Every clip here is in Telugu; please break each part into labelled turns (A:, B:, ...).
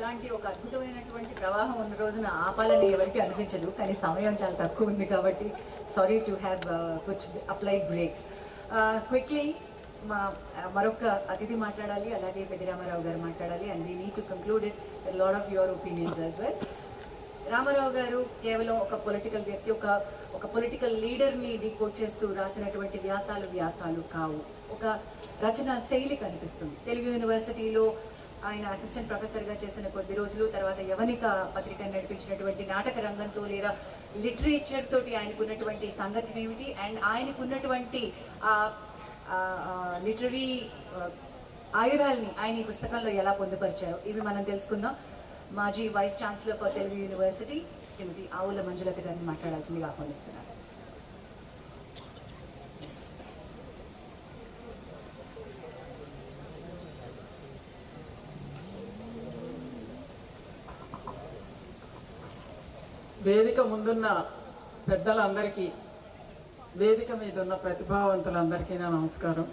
A: ఇలాంటి ఒక అద్భుతమైనటువంటి ప్రవాహం ఉన్న రోజున ఆపాలని ఎవరికి అనిపించదు కానీ సమయం చాలా తక్కువ ఉంది కాబట్టి సారీ టు హ్యావ్ కుచ్ అప్లైడ్ బ్రేక్స్ క్విక్లీ మా uh, మరొక అతిథి మాట్లాడాలి అలాగే పెద్దిరామారావు గారు మాట్లాడాలి. And we need to concluded lot of your opinions as well Rama Rao garu కేవలం ఒక పొలిటికల్ వ్యక్తి ఒక ఒక పొలిటికల్ లీడర్ని డీకోడ్ చేస్తూ రాసినటువంటి వ్యాసాలు వ్యాసాలు కావు. ఒక రచన శైలి కనిపిస్తుంది. తెలుగు యూనివర్సిటీలో ఆయన అసిస్టెంట్ ప్రొఫెసర్గా చేసిన కొద్ది రోజులు తర్వాత యవనిక పత్రిక నడిపించినటువంటి నాటక రంగంతో లేదా లిటరేచర్ తోటి ఆయనకున్నటువంటి సంగతి ఏమిటి? అండ్ ఆయనకున్నటువంటి లిటరీ ఆయుధాలని ఆయన ఈ పుస్తకంలో ఎలా పొందుపరిచారు ఇవి మనం తెలుసుకుందాం. మాజీ vice chancellor for Telugu university Shrimati Avula Manjulatha గారిని మాట్లాడాల్సిందిగా ఆహ్వానిస్తున్నారు
B: వేదిక ముందున్న పెద్దలందరికీ వేదిక మీద ఉన్న ప్రతిభావంతులందరికీ నా నమస్కారం.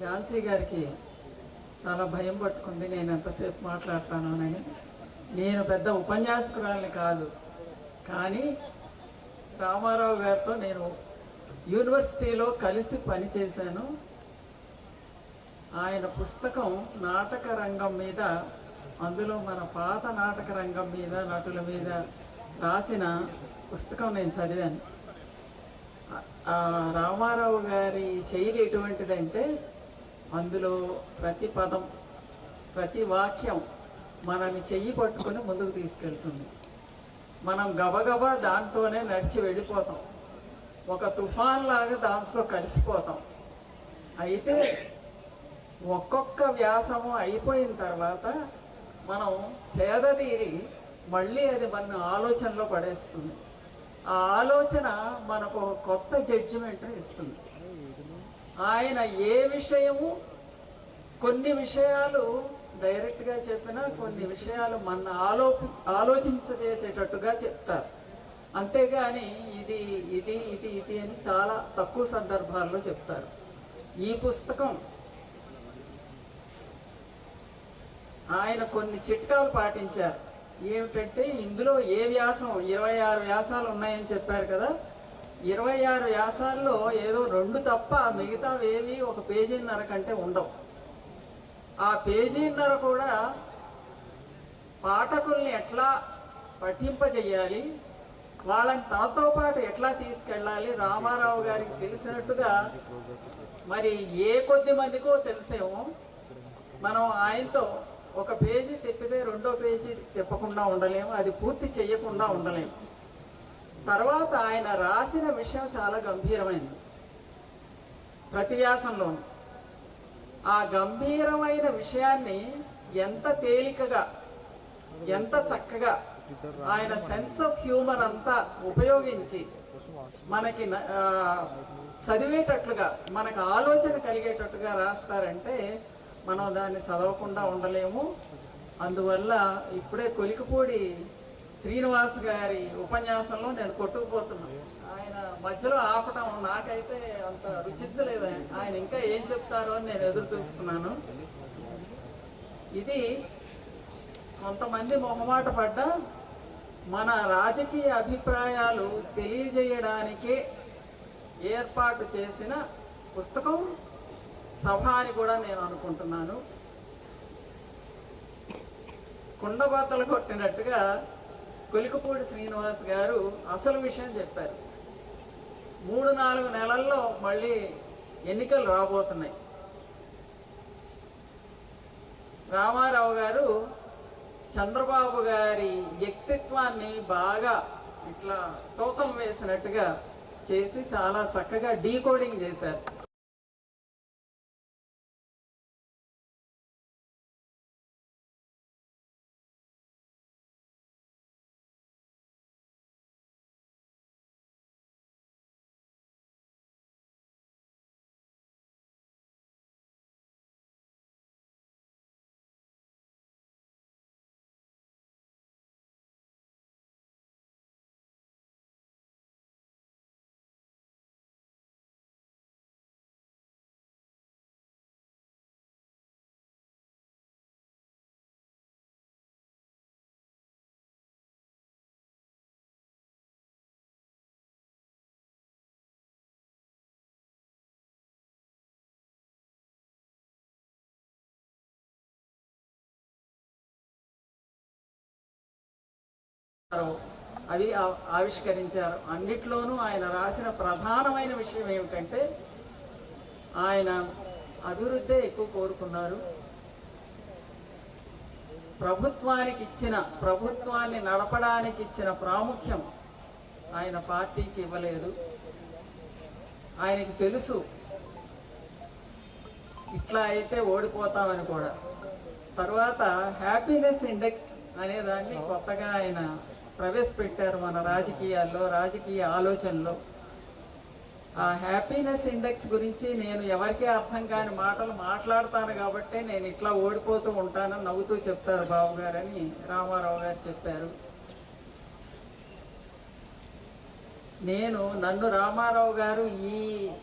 B: ఝాన్సీ గారికి చాలా భయం పట్టుకుంది నేను ఎంతసేపు మాట్లాడతాను అని. నేను పెద్ద ఉపన్యాసకురాలని కాదు కానీ రామారావు గారితో నేను యూనివర్సిటీలో కలిసి పనిచేశాను. ఆయన పుస్తకం నాటక రంగం మీద అందులో మన పాత నాటక రంగం మీద నటుల మీద రాసిన పుస్తకం నేను చదివాను. రామారావు గారి శైలి ఎటువంటిదంటే అందులో ప్రతి పదం ప్రతి వాక్యం మనల్ని చెయ్యి పట్టుకొని ముందుకు తీసుకెళ్తుంది. మనం గబగబా దాంతోనే నడిచి వెళ్ళిపోతాం. ఒక తుఫాన్ లాగా దాంట్లో కలిసిపోతాం. అయితే ఒక్కొక్క వ్యాసము అయిపోయిన తర్వాత మనం సేదతీరి మళ్ళీ అది మన ఆలోచనలో పడేస్తుంది. ఆ ఆలోచన మనకు కొత్త జడ్జిమెంట్ ఇస్తుంది. ఆయన ఏ విషయము కొన్ని విషయాలు డైరెక్ట్గా చెప్పినా కొన్ని విషయాలు మన ఆలో ఆలోచించేసేటట్టుగా చెప్తారు. అంతేగాని ఇది ఇది ఇది ఇది అని చాలా తక్కువ సందర్భాల్లో చెప్తారు. ఈ పుస్తకం ఆయన కొన్ని చిట్కాలు పాటించారు. ఏమిటంటే ఇందులో ఏ వ్యాసం ఇరవై ఆరు వ్యాసాలు ఉన్నాయని చెప్పారు కదా? ఇరవై ఆరు వ్యాసాల్లో ఏదో రెండు తప్ప మిగతావేవి ఒక పేజీన్నర కంటే ఉండవు. ఆ పేజీన్నర కూడా పాఠకుల్ని ఎట్లా పఠింపజేయాలి వాళ్ళని తనతో పాటు ఎట్లా తీసుకెళ్ళాలి రామారావు గారికి తెలిసినట్టుగా మరి ఏ కొద్ది మందికో తెలిసేమో. మనం ఆయనతో ఒక పేజీ తిప్పితే రెండో పేజీ తిప్పకుండా ఉండలేము అది పూర్తి చేయకుండా ఉండలేము. తర్వాత ఆయన రాసిన విషయం చాలా గంభీరమైనది ప్రతి వ్యాసంలో ఆ గంభీరమైన విషయాన్ని ఎంత తేలికగా ఎంత చక్కగా ఆయన సెన్స్ ఆఫ్ హ్యూమర్ అంతా ఉపయోగించి మనకి చదివేటట్లుగా మనకు ఆలోచన కలిగేటట్టుగా రాస్తారంటే మనం దాన్ని చదవకుండా ఉండలేము. అందువల్ల ఇప్పుడే కొలికపూడి శ్రీనివాస్ గారి ఉపన్యాసంలో నేను కొట్టుకుపోతున్నాను ఆయన మధ్యలో ఆపటం నాకైతే అంత రుచించలేదు. ఆయన. ఇంకా ఏం చెప్తారో అని నేను ఎదురు చూస్తున్నాను. ఇది కొంతమంది మొహమాట పడ్డ మన రాజకీయ అభిప్రాయాలు తెలియజేయడానికే ఏర్పాటు చేసిన పుస్తకం. సభ అని కూడా నేను అనుకుంటున్నాను. కుండబాతలు కొట్టినట్టుగా కొలికపూడి శ్రీనివాస్ గారు అసలు విషయం చెప్పారు. మూడు నాలుగు నెలల్లో మళ్ళీ ఎన్నికలు రాబోతున్నాయి. రామారావు గారు చంద్రబాబు గారి వ్యక్తిత్వాన్ని బాగా ఇట్లా తూకం వేసినట్టుగా చేసి చాలా చక్కగా డీకోడింగ్ చేశారు. అవి ఆవిష్కరించారు. అన్నిట్లోనూ ఆయన రాసిన ప్రధానమైన విషయం ఏమిటంటే ఆయన అభివృద్ధే ఎక్కువ కోరుకున్నారు. ప్రభుత్వానికి ఇచ్చిన ప్రభుత్వాన్ని నడపడానికి ఇచ్చిన ప్రాముఖ్యం ఆయన పార్టీకి ఇవ్వలేదు. ఆయనకి తెలుసు ఇట్లా అయితే ఓడిపోతామని కూడా. తర్వాత హ్యాపీనెస్ ఇండెక్స్ అనేదాన్ని కొత్తగా ఆయన ప్రవేశపెట్టారు మన రాజకీయాల్లో రాజకీయ ఆలోచనలో. ఆ హ్యాపీనెస్ ఇండెక్స్ గురించి నేను ఎవరికీ అర్థం కాని మాటలు మాట్లాడతాను కాబట్టి నేను ఇట్లా ఓడిపోతూ ఉంటానని నవ్వుతూ చెప్తారు బాబు గారని రామారావు గారు చెప్పారు. నేను నన్ను రామారావు గారు ఈ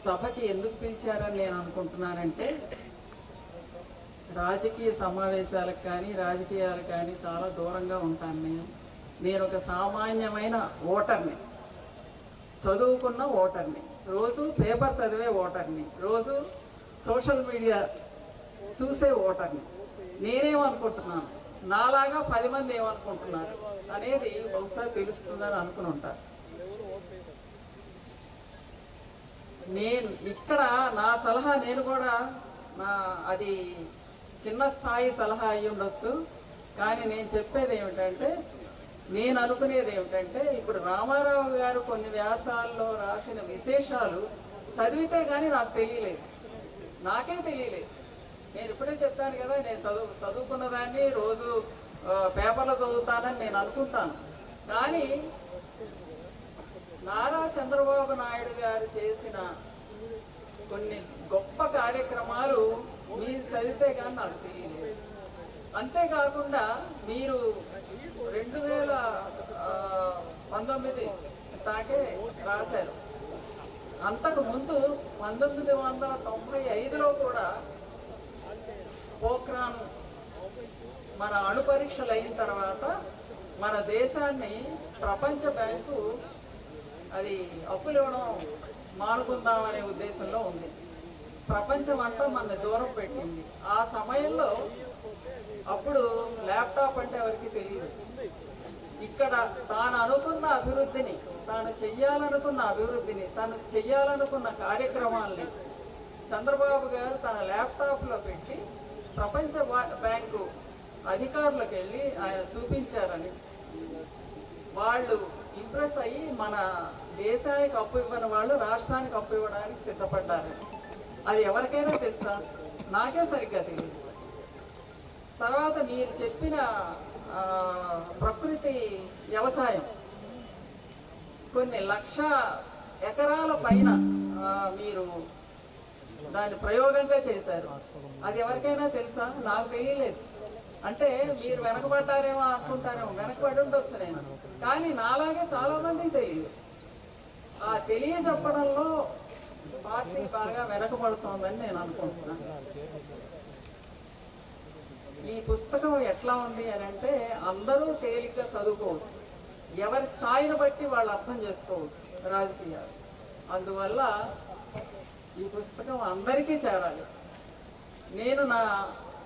B: సభకి ఎందుకు పిలిచారని నేను అనుకుంటున్నానంటే రాజకీయ సమావేశాలకు కానీ రాజకీయాలకు కానీ చాలా దూరంగా ఉంటాను నేను. నేను ఒక సామాన్యమైన ఓటర్ని. చదువుకున్న ఓటర్ని. రోజు పేపర్ చదివే ఓటర్ని. రోజు సోషల్ మీడియా చూసే ఓటర్ని. నేనేమనుకుంటున్నాను? నాలాగా పది మంది ఏమనుకుంటున్నారు? అనేది బహుశా తెలుస్తుందని అనుకుని నేను ఇక్కడ నా సలహా నేను కూడా నా అది చిన్న స్థాయి సలహా అయి ఉండొచ్చు కానీ నేను చెప్పేది ఏమిటంటే నేను అనుకునేది ఏమిటంటే ఇప్పుడు రామారావు గారు కొన్ని వ్యాసాల్లో రాసిన విశేషాలు చదివితే కానీ నాకు తెలియలేదు. నాకే తెలియలేదు. నేను ఇప్పుడే చెప్తాను కదా నేను చదువు చదువుకున్న దాన్ని రోజు పేపర్లో చదువుతానని నేను అనుకుంటాను. కానీ నారా చంద్రబాబు నాయుడు గారు చేసిన కొన్ని గొప్ప కార్యక్రమాలు మీరు చదివితే కానీ నాకు తెలియలేదు. అంతేకాకుండా మీరు రెండు వేల పంతొమ్మిది తాకే రాశారు. అంతకు ముందు పంతొమ్మిది వందల తొంభై ఐదులో కూడా పోఖ్రాన్ మన అణు పరీక్షలు అయిన తర్వాత మన దేశాన్ని ప్రపంచ బ్యాంకు అది అప్పులు ఇవ్వడం అనే ఉద్దేశంలో ఉంది. ప్రపంచం అంతా మన దూరం పెట్టింది. ఆ సమయంలో అప్పుడు ల్యాప్టాప్ అంటే ఎవరికి తెలియదు. ఇక్కడ తాను అనుకున్న అభివృద్ధిని తాను చెయ్యాలనుకున్న అభివృద్ధిని తాను చెయ్యాలనుకున్న కార్యక్రమాల్ని చంద్రబాబు గారు తన ల్యాప్టాప్లో పెట్టి ప్రపంచ బ్యాంకు అధికారులకు వెళ్ళి ఆయన చూపించారని. వాళ్ళు ఇంప్రెస్ అయ్యి మన దేశానికి అప్పు ఇవ్వని వాళ్ళు రాష్ట్రానికి అప్పు ఇవ్వడానికి సిద్ధపడ్డారు. అది ఎవరికైనా తెలుసా? నాకే సరిగ్గా తెలియదు తర్వాత మీరు చెప్పిన ప్రకృతి వ్యవసాయం. కొన్ని లక్ష ఎకరాల పైన మీరు దాన్ని ప్రయోగంగా చేశారు. అది ఎవరికైనా తెలుసా? నాకు తెలియలేదు. అంటే మీరు వెనకబడ్డారేమో అనుకుంటారేమో వెనకబడి ఉండొచ్చు నేను. కానీ నాలాగే చాలా మందికి తెలియదు. ఆ తెలియజెప్పడంలో పార్టీ బాగా వెనకబడుతోందని నేను అనుకుంటున్నాను. ఈ పుస్తకం ఎట్లా ఉంది అని అంటే అందరూ తేలిగ్గా చదువుకోవచ్చు. ఎవరి స్థాయిని బట్టి వాళ్ళు అర్థం చేసుకోవచ్చు రాజకీయాలు. అందువల్ల ఈ పుస్తకం అందరికీ చేరాలి. నేను నా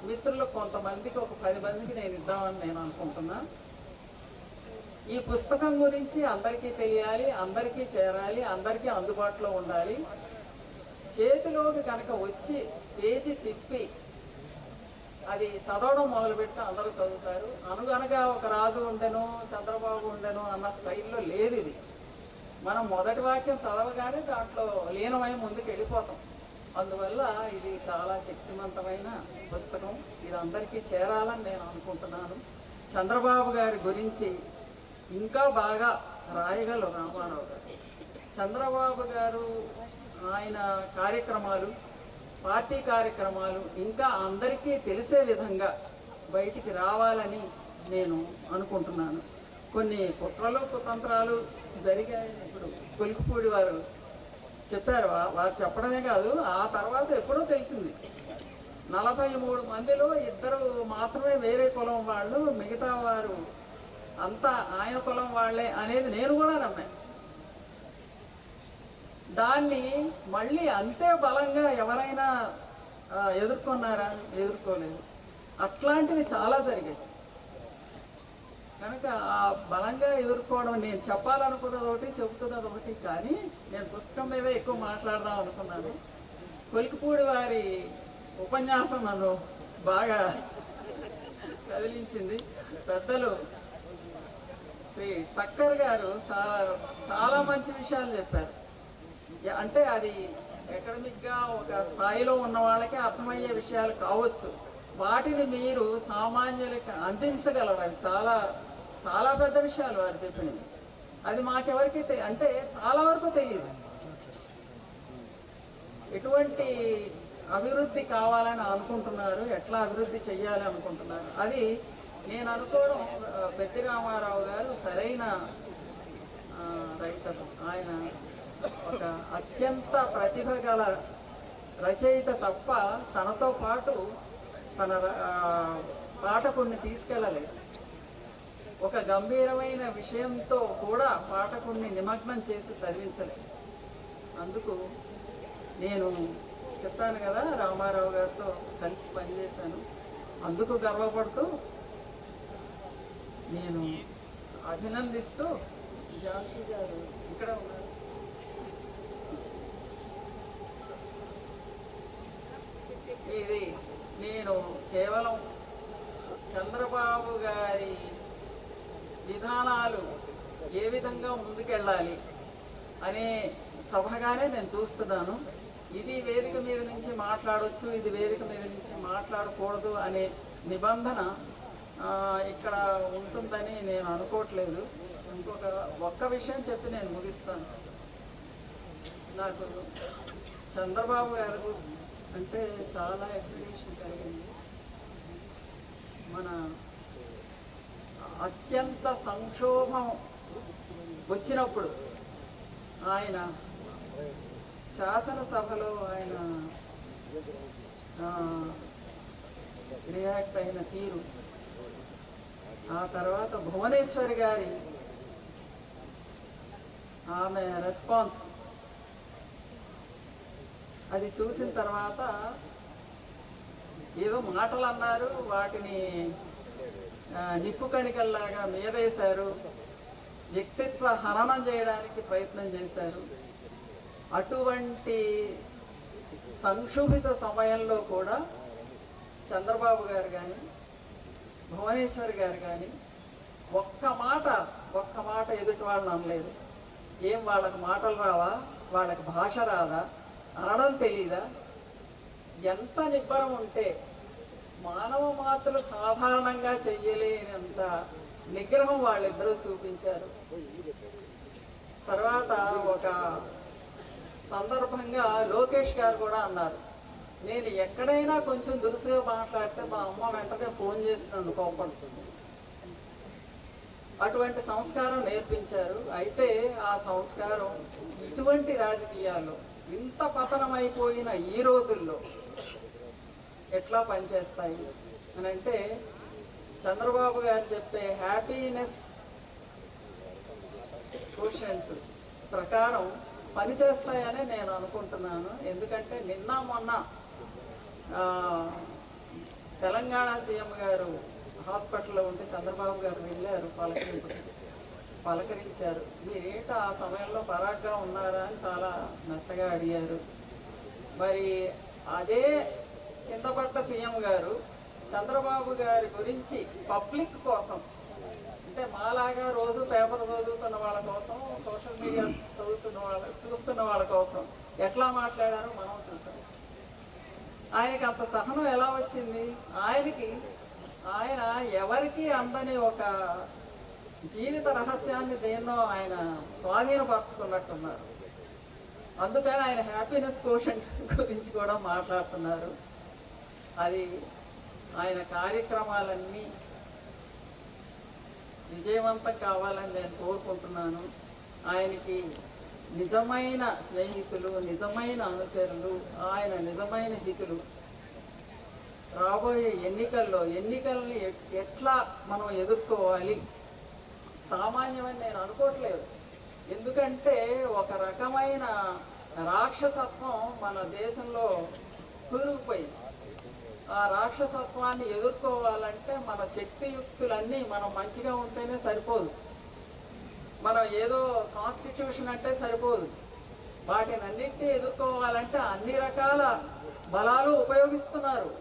B: మిత్రులు కొంతమందికి ఒక పది మందికి నేను ఇద్దామని నేను అనుకుంటున్నా. ఈ పుస్తకం గురించి అందరికీ తెలియాలి అందరికీ చేరాలి అందరికీ అందుబాటులో ఉండాలి. చేతిలోకి కనుక వచ్చి పేజీ తిప్పి అది చదవడం మొదలుపెట్టి అందరూ చదువుతారు. అనుగనగా ఒక రాజు ఉండెను చంద్రబాబు ఉండెను అన్న స్టైల్లో లేదు ఇది. మనం మొదటి వాక్యం చదవగానే దాంట్లో లీనమై ముందుకు వెళ్ళిపోతాం అందువల్ల ఇది చాలా శక్తివంతమైన పుస్తకం. ఇది అందరికీ చేరాలని నేను అనుకుంటున్నాను. చంద్రబాబు గారి గురించి ఇంకా బాగా రాయగలరు రామారావు గారు. చంద్రబాబు గారు ఆయన కార్యక్రమాలు పార్టీ కార్యక్రమాలు ఇంకా అందరికీ తెలిసే విధంగా బయటికి రావాలని నేను అనుకుంటున్నాను. కొన్ని కుట్రలు కుతంత్రాలు జరిగాయని ఇప్పుడు. కొలికిపూడి వారు చెప్పారు వారు చెప్పడమే కాదు ఆ తర్వాత ఎప్పుడో తెలిసింది. నలభై మూడు మందిలో ఇద్దరు మాత్రమే వేరే కులం వాళ్ళు మిగతా వారు అంతా ఆయన కులం వాళ్ళే అనేది నేను కూడా నమ్మాను. దాన్ని మళ్ళీ అంతే బలంగా ఎవరైనా ఎదుర్కొన్నారా? ఎదుర్కోలేదు. అట్లాంటివి చాలా జరిగాయి. కనుక ఆ బలంగా ఎదుర్కోవడం నేను చెప్పాలనుకున్నది ఒకటి చెబుతున్నది ఒకటి కానీ నేను పుస్తకం మీద ఎక్కువ మాట్లాడదాం అనుకున్నాను. కొలికిపూడి వారి ఉపన్యాసం నన్ను బాగా కదిలించింది. పెద్దలు శ్రీ టక్కర్ గారు చాలా చాలా మంచి విషయాలు చెప్పారు. అంటే అది ఎకడమిక్గా ఒక స్థాయిలో ఉన్న వాళ్ళకి అర్థమయ్యే విషయాలు కావచ్చు. వాటిని మీరు సామాన్యులకి అందించగలవాలి చాలా చాలా పెద్ద విషయాలు వారు చెప్పినవి. అది మాకెవరికి తె- అంటే చాలా వరకు తెలియదు ఎటువంటి అభివృద్ధి కావాలని అనుకుంటున్నారు ఎట్లా అభివృద్ధి చెయ్యాలి అనుకుంటున్నారు అది నేను అనుకోవడం ఆ, పెద్ది రామారావు గారు సరైన రైతులు ఆయన ఒక అత్యంత ప్రతిభ గల రచయిత తప్ప తనతో పాటు తన పాఠకుడిని తీసుకెళ్ళలేదు. ఒక గంభీరమైన విషయంతో కూడా పాఠకుడిని నిమగ్నం చేసి చదివించలేదు. అందుకు నేను చెప్పాను కదా రామారావు గారితో కలిసి పనిచేశాను. అందుకు గర్వపడుతూ నేను అభినందిస్తూ ఝాన్సీ గారు ఇక్కడ ఉన్నారు. ఇది నేను కేవలం చంద్రబాబు గారి విధానాలు ఏ విధంగా ముందుకెళ్ళాలి అనే సభగానే నేను చూస్తున్నాను. ఇది వేదిక మీద నుంచి మాట్లాడవచ్చు ఇది వేదిక మీద నుంచి మాట్లాడకూడదు అనే నిబంధన ఇక్కడ ఉంటుందని నేను అనుకోవట్లేదు. ఇంకొక ఒక్క విషయం చెప్పి నేను ముగిస్తాను. నాకు చంద్రబాబు గారు అంటే చాలా అప్రిషియేషన్ కలిగింది. మన అత్యంత సంక్షోభం వచ్చినప్పుడు ఆయన శాసనసభలో ఆయన రియాక్ట్ అయిన తీరు. ఆ తర్వాత భువనేశ్వరి గారి ఆమె రెస్పాన్స్ అది చూసిన తర్వాత ఏదో మాటలు అన్నారు వాటిని నిప్పు కణికల్లాగా మీదేశారు వ్యక్తిత్వ హననం చేయడానికి ప్రయత్నం చేశారు. అటువంటి సంక్షోభిత సమయంలో కూడా చంద్రబాబు గారు కానీ భువనేశ్వర్ గారు కానీ ఒక్క మాట ఒక్క మాట ఎదుటి వాళ్ళని అనలేదు. ఏం వాళ్ళకి మాటలు రావా? వాళ్ళకి భాష రాదా? అనడం తెలీదా? ఎంత నిబ్బరం ఉంటే మానవ మాతలు సాధారణంగా చెయ్యలేనంత నిగ్రహం వాళ్ళిద్దరూ చూపించారు. తర్వాత ఒక సందర్భంగా లోకేష్ గారు కూడా అన్నారు నేను ఎక్కడైనా కొంచెం దురుసుగా మాట్లాడితే మా అమ్మ వెంటనే ఫోన్ చేసి నన్ను కోపడుతుంది. అటువంటి సంస్కారం నేర్పించారు. అయితే ఆ సంస్కారం ఇటువంటి రాజకీయాల్లో ఇంత పతనమైపోయిన ఈ రోజుల్లో ఎట్లా పనిచేస్తాయి అని అంటే చంద్రబాబు గారు చెప్పే హ్యాపీనెస్ కోషంట్ ప్రకారం పనిచేస్తాయని నేను అనుకుంటున్నాను. ఎందుకంటే నిన్న మొన్న తెలంగాణ సీఎం గారు హాస్పిటల్లో ఉంటే చంద్రబాబు గారు వెళ్ళారు పలకరింపుకి పలకరించారు. మీరేట ఆ సమయంలో పరాగ్గా ఉన్నారా? అని చాలా మెత్తగా అడిగారు. మరి అదే కిందపడ్డ సీఎం గారు చంద్రబాబు గారి గురించి పబ్లిక్ కోసం అంటే మాలాగా రోజు పేపర్ చదువుతున్న వాళ్ళ కోసం సోషల్ మీడియా చదువుతున్న వాళ్ళ చూస్తున్న వాళ్ళ కోసం ఎట్లా మాట్లాడారో మనం చూసాం. ఆయనకి అంత సహనం ఎలా వచ్చింది? ఆయనకి ఆయన ఎవరికి అందని ఒక జీవిత రహస్యాన్ని దేన్నో ఆయన స్వాధీనపరచుకున్నట్టున్నారు. అందుకని ఆయన హ్యాపీనెస్ కోషన్ గురించి కూడా మాట్లాడుతున్నారు. అది ఆయన కార్యక్రమాలన్నీ విజయవంతం కావాలని నేను కోరుకుంటున్నాను. ఆయనకి నిజమైన స్నేహితులు నిజమైన అనుచరులు ఆయన నిజమైన హితులు. రాబోయే ఎన్నికల్లో ఎన్నికల్ని ఎట్లా మనం ఎదుర్కోవాలి? సామాన్యమని నేను అనుకోవట్లేదు. ఎందుకంటే ఒక రకమైన రాక్షసత్వం మన దేశంలో కుదిరిపోయింది ఆ రాక్షసత్వాన్ని ఎదుర్కోవాలంటే మన శక్తియుక్తులన్నీ మనం మంచిగా ఉంటేనే సరిపోదు. మనం ఏదో కాన్స్టిట్యూషన్ అంటే సరిపోదు. వాటిని అన్నింటినీ ఎదుర్కోవాలంటే అన్ని రకాల బలాలు ఉపయోగిస్తున్నారు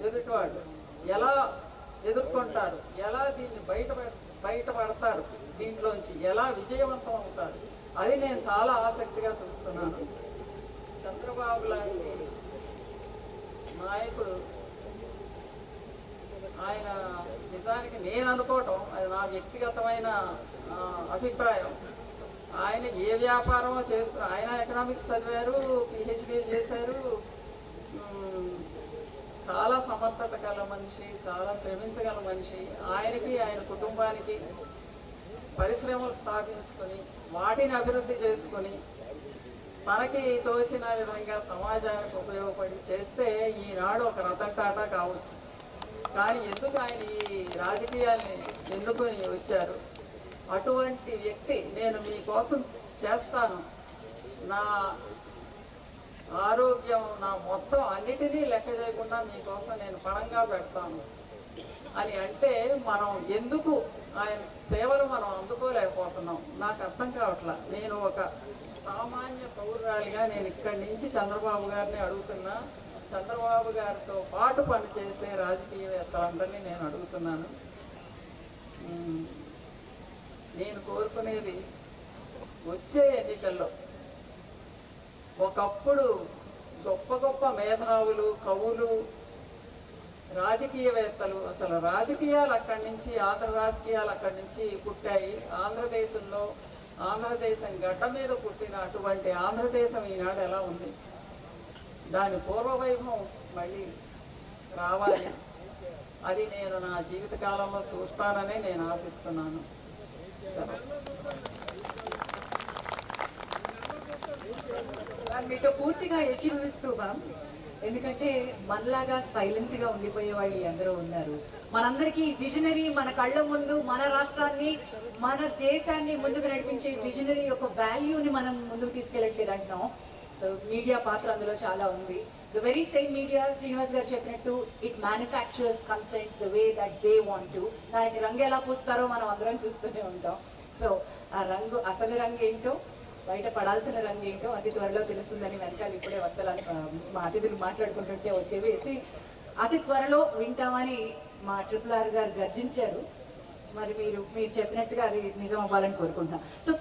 B: ఎదుటివాళ్ళు. ఎలా ఎదుర్కొంటారు? ఎలా దీన్ని బయట బయటపడతారు. దీంట్లోంచి ఎలా విజయవంతం అవుతారు? అది నేను చాలా ఆసక్తిగా చూస్తున్నాను. చంద్రబాబు లాంటి నాయకుడు ఆయన నిజానికి నేను అనుకోవటం అది నా వ్యక్తిగతమైన అభిప్రాయం. ఆయన ఏ వ్యాపారమో చేస్తున్న ఆయన ఎకనామిక్స్ చదివారు పిహెచ్డీలు చేశారు చాలా సమర్థత గల మనిషి చాలా శ్రమించగల మనిషి. ఆయనకి ఆయన కుటుంబానికి పరిశ్రమలు స్థాపించుకొని వాటిని అభివృద్ధి చేసుకొని తనకి తోచిన విధంగా సమాజానికి ఉపయోగపడి చేస్తే ఈనాడు ఒక రథం కాట కావచ్చు. కానీ ఎందుకు ఆయన ఈ రాజకీయాల్ని ఎన్నుకొని వచ్చారు? అటువంటి వ్యక్తి నేను మీకోసం చేస్తాను. నా ఆరోగ్యం నా మొత్తం అన్నిటినీ లెక్క చేయకుండా మీకోసం నేను పణంగా పెడతాను. అని అంటే మనం ఎందుకు ఆయన సేవలు మనం అందుకోలేకపోతున్నాం? నాకు అర్థం కావట్లా. నేను ఒక సామాన్య పౌరురాలిగా నేను ఇక్కడి నుంచి చంద్రబాబు గారిని అడుగుతున్నా. చంద్రబాబు గారితో పాటు పనిచేసే రాజకీయవేత్తలందరినీ నేను అడుగుతున్నాను. నేను కోరుకునేది వచ్చే ఎన్నికల్లో ఒకప్పుడు గొప్ప గొప్ప మేధావులు కవులు రాజకీయవేత్తలు అసలు రాజకీయాలు అక్కడి నుంచి ఆంధ్ర రాజకీయాలు అక్కడి నుంచి పుట్టాయి. ఆంధ్రదేశంలో ఆంధ్రదేశం గడ్డ మీద పుట్టిన అటువంటి ఆంధ్రదేశం ఈనాడు ఎలా ఉంది? దాని పూర్వవైభవం మళ్ళీ రావాలి. అది నేను నా జీవితకాలంలో చూస్తానని నేను ఆశిస్తున్నాను. సరే.
A: మీతో పూర్తిగా ఏకీభవిస్తూ బామ్ ఎందుకంటే మనలాగా సైలెంట్గా ఉండిపోయే వాళ్ళు ఎందరో ఉన్నారు. మనందరికీ విజనరీ మన కళ్ళ ముందు మన రాష్ట్రాన్ని మన దేశాన్ని ముందుకు నడిపించే విజనరీ యొక్క వాల్యూని మనం ముందుకు తీసుకెళ్ళట్లేదు అంటున్నాం. సో మీడియా పాత్ర అందులో చాలా ఉంది. The very same media Srinivas garu చెప్పినట్టు it manufactures consent the way that they want to దానికి రంగు ఎలా పూస్తారో మనం అందరం చూస్తూనే ఉంటాం. సో ఆ రంగు అసలు రంగు ఏంటో బయట పడాల్సిన రంగు ఏంటో అతి త్వరలో తెలుస్తుందని వెనకాల ఇప్పుడే వత్తలని మా అతిథులు మాట్లాడుకుంటుంటే వచ్చేవేసి అతి త్వరలో వింటామని మా ట్రిపుల్ ఆర్ గారు గర్జించారు. మరి మీరు మీరు చెప్పినట్టుగా అది నిజం అవ్వాలని కోరుకుంటున్నాం. సో